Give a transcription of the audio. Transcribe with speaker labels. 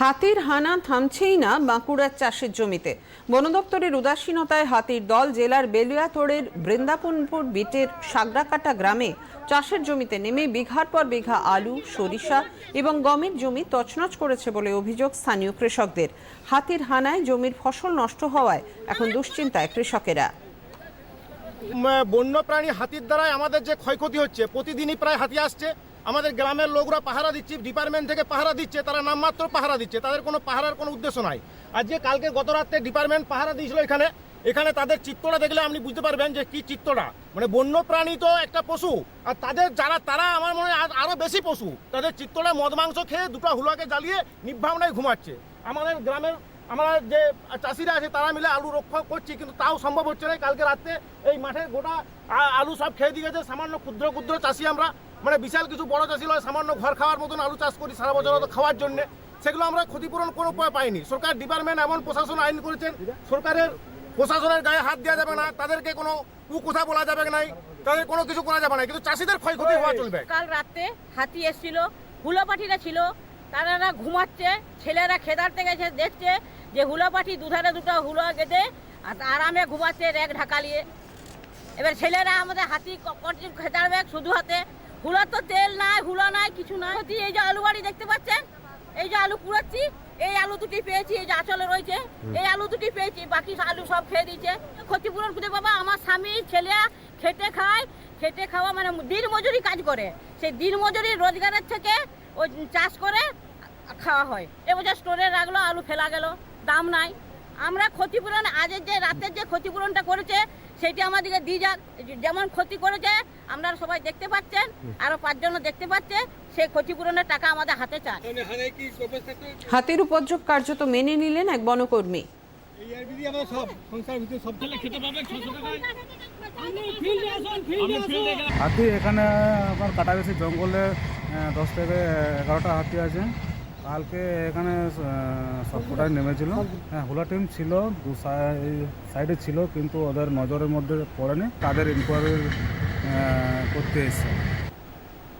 Speaker 1: হাতির হানা থামছেই না বাঁকুড়ার চাষের জমিতে। বন দপ্তরের উদাসীনতায় হাতির দল জেলার বেলুয়াতোড়ের বৃন্দাবনপুর বিটের সাগরাকাটা গ্রামে চাষের জমিতে নেমে বিঘার পর বিঘা আলু, সরিষা এবং গমের জমি তছনছ করেছে বলে অভিযোগ স্থানীয় কৃষকদের। হাতির হানায় জমির ফসল নষ্ট হওয়ায় এখন দুশ্চিন্তায় কৃষকেরা।
Speaker 2: বন্যপ্রাণী হাতির দ্বারাই আমাদের যে ক্ষয়ক্ষতি হচ্ছে, প্রতিদিনই প্রায় হাতি আসছে। আমাদের গ্রামের লোকরা পাহারা দিচ্ছে ডিপার্টমেন্ট থেকে পাহারা দিচ্ছে, তারা নামমাত্র পাহারা দিচ্ছে। তাদের কোনো পাহারার কোনো উদ্দেশ্য নাই। আজকে কালকে গত রাত্রে ডিপার্টমেন্ট পাহারা দিয়েছিল এখানে এখানে তাদের চিত্রটা দেখলে আপনি বুঝতে পারবেন যে কি চিত্রটা মানে বন্যপ্রাণী তো একটা পশু, আর তাদের যারা, তারা আমার মনে হয় আর- আরও বেশি পশু। তাদের চিত্রটা মদ মাংস খেয়ে দুটো হুলাকে জ্বালিয়ে নির্ভাবনায় ঘুমাচ্ছে। আমাদের গ্রামের, আমরা যে চাষিরা আছে, তারা মিলে আলু রক্ষা করছি, কিন্তু তাও সম্ভব হচ্ছে না। কালকে রাত্রে এই মাঠে গোটা আলু সব খেয়ে দিয়ে গেছে, সামান্য ক্ষুদ্র ক্ষুদ্র চাষি আমরা। মানে বিশাল কিছু বড় চাষি নয় সামান্য ঘর খাওয়ার মতন আলু চাষ করি সারা বছর খাওয়ার জন্য। সেগুলো আমরা ক্ষতিপূরণ কোনো উপায় পাইনি। সরকার ডিপার্টমেন্ট এমন প্রশাসন আইন করেছেন, সরকারের প্রশাসনের গায়ে হাত দেওয়া যাবে না, তাদেরকে কোনো কুকথা বলা যাবে নাই, তাদের কোনো কিছু করা যাবে না, কিন্তু চাষিদের ক্ষয়ক্ষতি হওয়া চলবে।
Speaker 3: কাল রাতে হাতি এসেছিল হুলো পাঠিরা ছিল, তারা ঘুমাচ্ছে, ছেলেরা খেদারতে গেছে, দেখছে যে হুলো পাঠি দুধারে দুটো হুলো আর আরামে ঘুমাচ্ছে র্যাক ঢাকালিয়ে এবার ছেলেরা আমাদের হাতি কটি খেদারবে শুধু হাতে হুলো তো তেল নাই হুলো নাই কিছু নাই। এই যে আলু বাড়ি দেখতে পাচ্ছেন? এই যে আলু কুড়াচ্ছি এই আলু দুটি পেয়েছি এই যে আচলে রয়েছে। এই আলু দুটি পেয়েছি বাকি আলু সব খেয়ে দিয়েছে। ক্ষতিপূরণ খুঁজে বাবা আমার স্বামী ছেলে খেটে খায় খেটে খাওয়া মানে দিন মজুরি কাজ করে। সেই দিন মজুরি রোজগারের থেকে ওই চাষ করে খাওয়া হয়। এবছর স্টোরে রাখল আলু ফেলা গেল দাম নাই। আমরা ক্ষতিপূরণ আজের যে রাতের যে ক্ষতিপূরণটা করেছে সেটি আমাদেরকে দিয়ে যাক। যেমন ক্ষতি করেছে আপনারা সবাই দেখতে পাচ্ছেন আরও পাঁচজনও দেখতে পাচ্ছে সেই ক্ষতিপূরণের টাকা আমাদের হাতে চায়।
Speaker 1: হাতির উপদ্রব কার্যত মেনে নিলেন এক বনকর্মী।
Speaker 4: আমরা
Speaker 5: হাতি এখানে আপনার কাটাবেশি জঙ্গলে দশ থেকে এগারোটা হাতি আছে। কালকে এখানে সবকটাই নেমেছিল। হ্যাঁ হোলা টিম ছিল, দু সাই- সাইডে ছিল, কিন্তু ওদের নজরের মধ্যে পড়েনি। তাদের ইনকোয়ারি করতে এসছে।